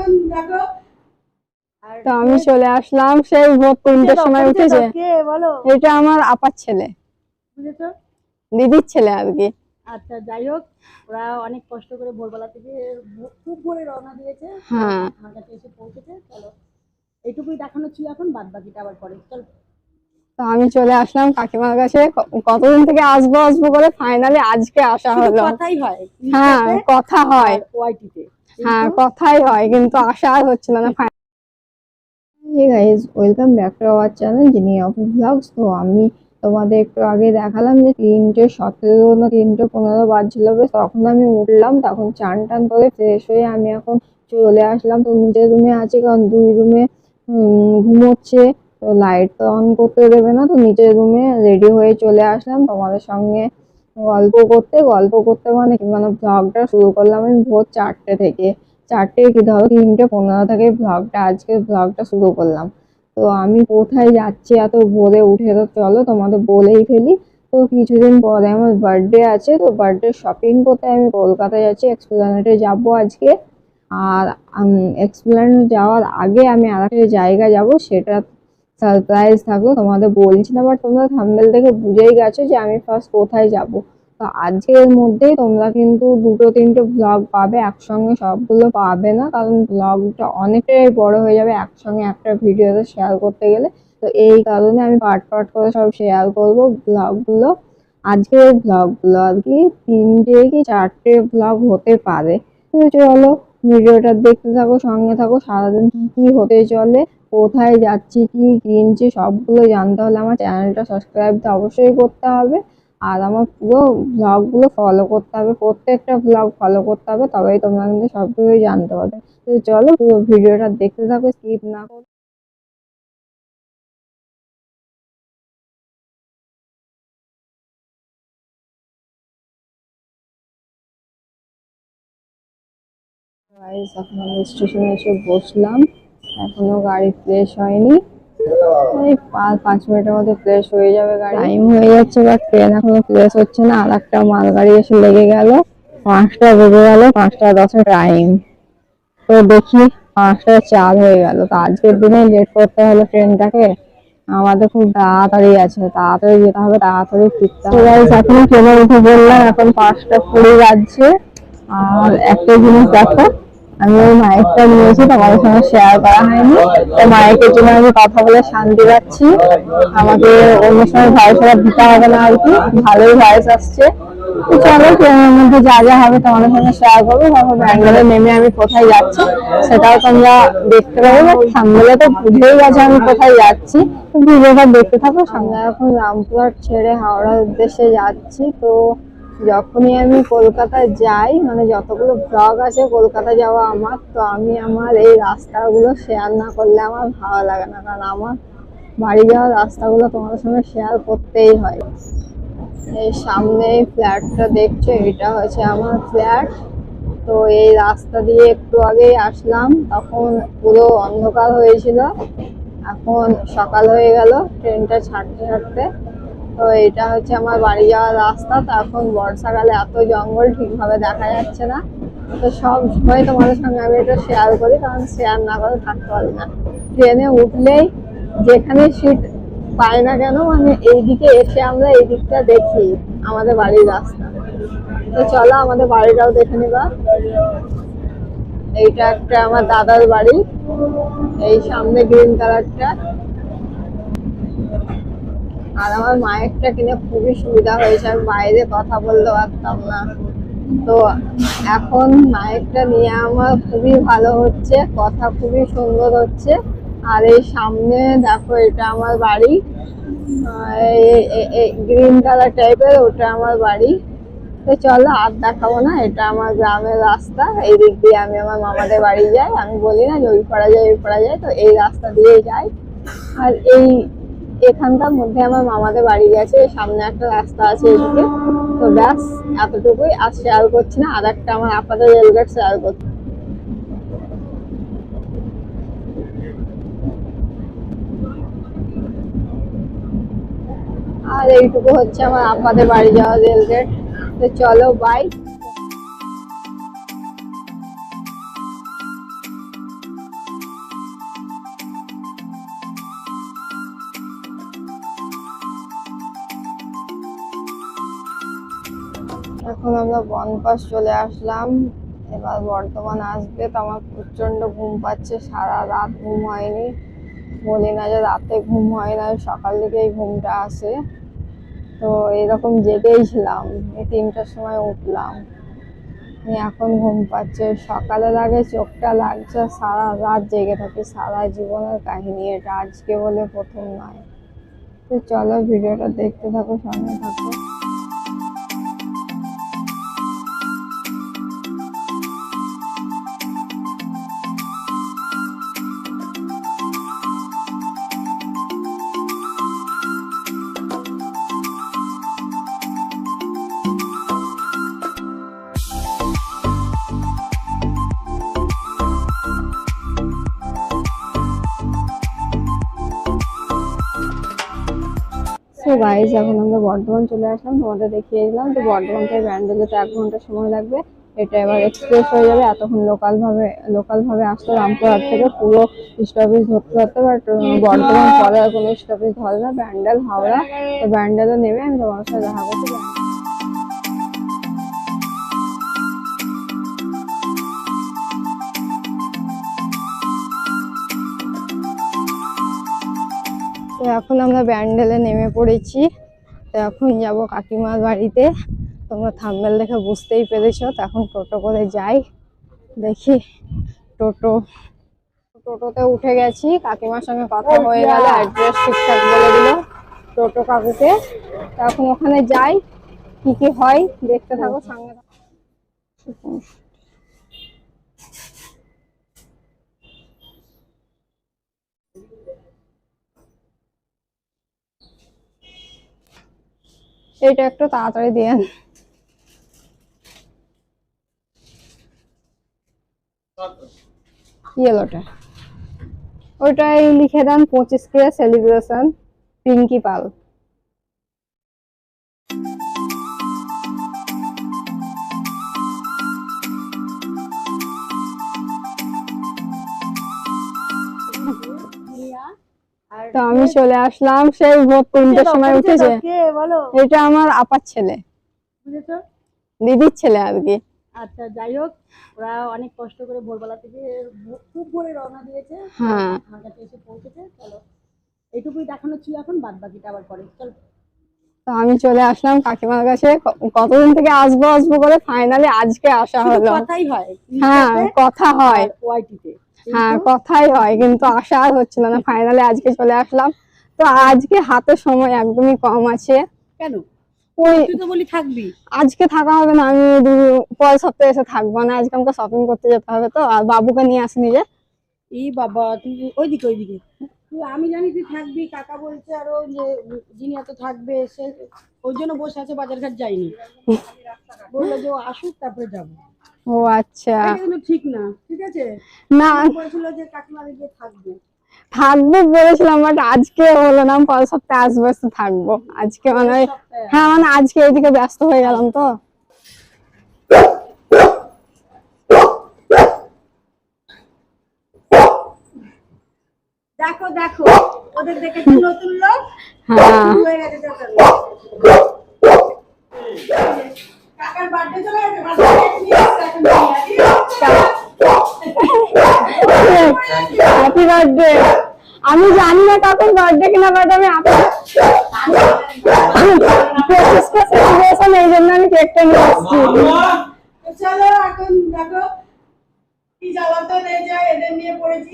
এখন দেখো। তো আমি চলে আসলাম সেই ভোর তিনটের সময় উঠেছে? দাও, কে বলো। এটা আমার আপার ছেলে। দিদির ছেলে আর কি। আচ্ছা যাই হোক ওরা অনেক কষ্ট করে ভোরবেলা থেকে খুব ভোরে রওনা দিয়েছে। হ্যাঁ। আমার কাছে এসে পৌঁছেছে চলো। এইটুকুই দেখানো ছিল এখন বাদ বাকিটা আবার পরে। চল। তো আমি চলে আসলাম কাকিমার কাছে। কতদিন থেকে আসব আসব করে ফাইনালি আজকে আসা হলো। কথাই হয়। হ্যাঁ কথা হয়। ওয়াইটিতে হ্যাঁ কথাই হয়, কিন্তু আশা আর হচ্ছিল না guys welcome back to our channel যিনি ব্লগস তো আমি তোমাদের একটু আগে দেখালাম যে তিনটে সতেরো না তিনটে পনেরো বাজছিল তখন আমি উঠলাম, তখন চান টান করে ফ্রেশ হয়ে আমি এখন চলে আসলাম। তো নিজের রুমে আছি, কারণ দুই রুমে ঘুমোচ্ছে, তো লাইট তো অন করতে দেবে না, তো নিজের রুমে রেডি হয়ে চলে আসলাম। তোমাদের সঙ্গে গল্প করতে গল্প করতে মানে মানে ব্লগটা শুরু করলাম আমি ভোর চারটে থেকে। চারটে কি ধরো তিনটে পনেরো থেকে ব্লগটা আজকে ব্লগটা শুরু করলাম। তো আমি কোথায় যাচ্ছি এত ভোরে উঠে, তো চলো তোমাদের বলেই ফেলি। তো কিছুদিন পরে আমার বার্থডে আছে, তো বার্থডে শপিং করতে আমি কলকাতায় যাচ্ছি এক্সপ্লেনেটে যাব আজকে। আর এক্সপ্লেনেট যাওয়ার আগে আমি আর একটা জায়গা যাব, সেটা সারপ্রাইজ থাকল তোমাদের বলছি না বাট তোমরা থাম্বেল দেখে বুঝেই গেছো যে আমি ফার্স্ট কোথায় যাব। তো আজকের মধ্যেই তোমরা কিন্তু দুটো, তিনটে ব্লগ পাবে, একসঙ্গে সবগুলো পাবে না, কারণ ব্লগটা অনেকটাই বড় হয়ে যাবে একসঙ্গে একটা ভিডিওতে শেয়ার করতে গেলে। তো এই কারণে আমি পার্ট পার্ট করে সব শেয়ার করব ব্লগগুলো আজকের ব্লগগুলো আর কি, তিনটে কি চারটে ব্লগ হতে পারে। চলো, ভিডিওটা দেখতে থাকো, সঙ্গে থাকো, সারাদিন কি কি হতে চলে। কোথায় যাচ্ছি, কি কিনছি, সবগুলো জানতে হলে আমার চ্যানেলটা সাবস্ক্রাইব তো অবশ্যই করতে হবে। আর আমার পুরো ব্লগগুলো ফলো করতে হবে, প্রত্যেকটা ব্লগ ফলো করতে হবে, তবেই তোমরা কিন্তু সবকিছুই জানতে পারবে। তো চলো পুরো ভিডিওটা দেখতে থাকো স্কিপ না করে। গাইস স্টেশনে এসে বসলাম। এখনও গাড়ি ফ্রেশ হয়নি। এই পাঁচ মিনিটের মধ্যে ফ্রেশ হয়ে যাবে গাড়ি। টাইম হয়ে যাচ্ছে বাট ট্রেন এখনও ফ্রেশ হচ্ছে না। আর একটা মালগাড়ি এসে লেগে গেল। পাঁচটা বেজে গেল পাঁচটা দশে টাইম তো দেখি পাঁচটা চার হয়ে গেল। তো আজকের দিনে লেট করতে হলো ট্রেনটাকে আমাদের খুব তাড়াতাড়ি আছে। তাড়াতাড়ি যেতে হবে তাড়াতাড়ি ফিরতে হবে। এখন ট্রেনে উঠে বললাম এখন পাঁচটা কুড়ি বাজছে। আর একটা জিনিস দেখো আমি ওই মাইকটা নিয়েছি, তোমাদের সঙ্গে শেয়ার করা হয়নি। তো মাইকের জন্য আমি কথা বলে শান্তি পাচ্ছি। আমাকে অন্য সময় ভয়েস ওরা দিতে হবে না আর কি। ভালোই ভয়েস আসছে। চলো ট্রেনের মধ্যে যা যা হবে তোমাদের সঙ্গে শেয়ার করব। তারপর ব্যাঙ্গালোরে নেমে আমি কোথায় যাচ্ছি, সেটাও তোমরা দেখতে পাবে বাট সামনে তো বুঝেই গেছে আমি কোথায় যাচ্ছি। ভিডিওটা দেখতে থাকো। সামনে এখন রামপুরহাট ছেড়ে হাওড়ার উদ্দেশ্যে যাচ্ছি। তো যখনই আমি কলকাতায় যাই মানে যতগুলো ব্লগ আছে কলকাতা যাওয়া আমার, তো আমি আমার এই রাস্তাগুলো শেয়ার না করলে আমার ভালো লাগে না। কারণ আমার বাড়ি যাওয়ার রাস্তাগুলো তোমাদের সঙ্গে শেয়ার করতেই হয়। এই সামনে এই ফ্ল্যাটটা দেখছ, এটা হচ্ছে আমার ফ্ল্যাট তো এই রাস্তা দিয়ে একটু আগেই আসলাম, তখন পুরো অন্ধকার হয়েছিল। এখন সকাল হয়ে গেল ট্রেনটা ছাড়তে ছাড়তে। তো এটা হচ্ছে আমার বাড়ি যাওয়ার রাস্তা, তো এখন বর্ষাকালে এত জঙ্গল ঠিকভাবে দেখা যাচ্ছে না। তো সব সময় তোমাদের সঙ্গে আমি এটা শেয়ার করি, কারণ শেয়ার না করে থাকতে পারি না। ট্রেনে উঠলেই যেখানে সিট পাই না কেন মানে এইদিকে এসে আমরা এই দিকটা দেখি, আমাদের বাড়ির রাস্তা। তো চলো আমাদের বাড়িটাও দেখে নিবা। এইটা একটা আমার দাদার বাড়ি, এই সামনে গ্রিন কালারটা আর আমার মায়েরটা কিনে খুবই সুবিধা হয়েছে, আমি বাইরে কথা বলতে পারতাম না। তো এখন মায়েরটা নিয়ে আমার খুবই ভালো হচ্ছে, কথা খুবই সুন্দর হচ্ছে। আর এই সামনে দেখো, এটা আমার বাড়ি। গ্রিন কালার টাইপের ওটা আমার বাড়ি। তো চলো আর দেখাবো না, এটা আমার গ্রামের রাস্তা। এই দিক দিয়ে আমি আমার মামাদের বাড়ি যাই, আমি বলি না যে ওই পাড়া যায় ওই পাড়া যায় তো এই রাস্তা দিয়েই যাই। আর এই এখানকার মধ্যে আমার মামাদের বাড়ি গেছে সামনে একটা রাস্তা আছে এদিকে। তো ব্যাস, এতটুকুই। আর শেয়ার করছি না আর একটা আমার আপাতত রেলগেট শেয়ার করছি। আর এইটুকু হচ্ছে আমার আপাদের বাড়ি যাওয়া রেলগেট। তো চলো বাই এখন আমরা বনপাস চলে আসলাম। এবার বর্ধমান আসবে তো আমার প্রচণ্ড ঘুম পাচ্ছে, সারা রাত ঘুম হয়নি। বলি না যে রাতে ঘুম হয় না, সকাল থেকেই ঘুমটা আসে। তো এরকম জেগেই ছিলাম, এই তিনটার সময় উঠলাম। এখন ঘুম পাচ্ছে, সকালের আগে চোখটা লাগছে সারা রাত জেগে থাকি, সারা জীবনের কাহিনী, এটা আজকে বলে প্রথম নয়। তো চলো ভিডিওটা দেখতে থাকো, সঙ্গে থাকো। সো গাইজ এখন আমরা বর্ধমান চলে আসলাম। তোমাদের দেখিয়ে দিলাম তো বর্ধমান থেকে ব্যান্ডেল যেতে এক ঘণ্টা সময় লাগবে। এটা এবার এক্সপ্রেস হয়ে যাবে। এতক্ষণ লোকাল ভাবে লোকাল ভাবে আসতো রামপুরহাট থেকে। পুরো স্টপেজ ধরতে ধরতে বাট বর্ধমান পরে আর কোনো স্টপেজ ধরে না। ব্যান্ডেল হাওড়া। তো ব্যান্ডেলও নেমে আমি তোমার সাথে দেখা করতে তো এখন আমরা ব্যান্ডেলে নেমে পড়েছি। তো এখন যাব কাকিমার বাড়িতে। তোমরা থাম্বেল দেখে বুঝতেই পেরেছ। তো এখন টোটো করে যাই। দেখি টোটো। টোটোতে উঠে গেছি। কাকিমার সঙ্গে কথা হয়ে গেল অ্যাড্রেস ঠিকঠাক বলে দিল টোটো কাকুকে। তো এখন ওখানে যাই কি কি হয় দেখতে থাকো সঙ্গে এইটা একটু তাড়াতাড়ি দিয়ে ইয়েলোটা ওটাই লিখে দেন পঁচিশ কে সেলিব্রেশন পিঙ্কি পাল। তো আমি চলে আসলাম সেই ভোর তিনটের সময় উঠেছে। এটা আমার আপার ছেলে। দিদির ছেলে আর কি। আচ্ছা যাই হোক ওরা অনেক কষ্ট করে ভোরবেলা থেকে খুব ভোরে রওনা দিয়েছে। হ্যাঁ। আমার কাছে এসে পৌঁছেছে চলো। এইটুকুই দেখানো ছিল এখন বাদ বাকিটা আবার পরে। চলো। তো আমি চলে আসলাম কাকিমার কাছে। কতদিন থেকে আসব আসব করে ফাইনালি আজকে আসা হলো। কথাই হয়। হ্যাঁ কথা হয়। ওয়াইটিতে হ্যাঁ কথাই হয় কিন্তু আসা আর হচ্ছিল না। ফাইনালে আজকে চলে আসলাম। তো আজকে হাতে সময় একদমই কম আছে। কেন? ওই তুই তো বলি থাকবি। আজকে থাকা হবে না আমি পরের সপ্তাহে এসে থাকব না। আজকে আমাকে শপিং করতে যেতে হবে তো আর বাবুকে নিয়ে আসিনি যে। এই বাবা তুই ওইদিকে ওইদিকে। আমি জানি তুই থাকবি কাকা বলছে আরও যে যিনি এত থাকবে সে ওই জন্য বসে আছে বাজারঘাট যায়নি। বলল যে আসুক তারপরে যাব। ও আচ্ছা। ঠিক না ঠিক আছে? না। বলেছিল যে কাকিমা গিয়ে থাকবে। থাকব বলেছিলাম বাট আজকে হলো না পরের সপ্তাহে আসব এসে থাকব। আজকে মানে হ্যাঁ মানে আজকে এইদিকে ব্যস্ত হয়ে গেলাম তো। দেখো দেখো ওদের দেখেছি নতুন লোক? হ্যাঁ। হয়ে গেছে কাকার বার্থডে চলে গেছে বার্থডে হ্যাপি বার্থডে আমি জানি না কাকুর বার্থডে কিনা বাট আমি এই জন্য আমি কেকটা নিয়ে আসছি। চলো, এখন দেখো কি জ্বালাতন এই যায়, এদের নিয়ে পড়েছি।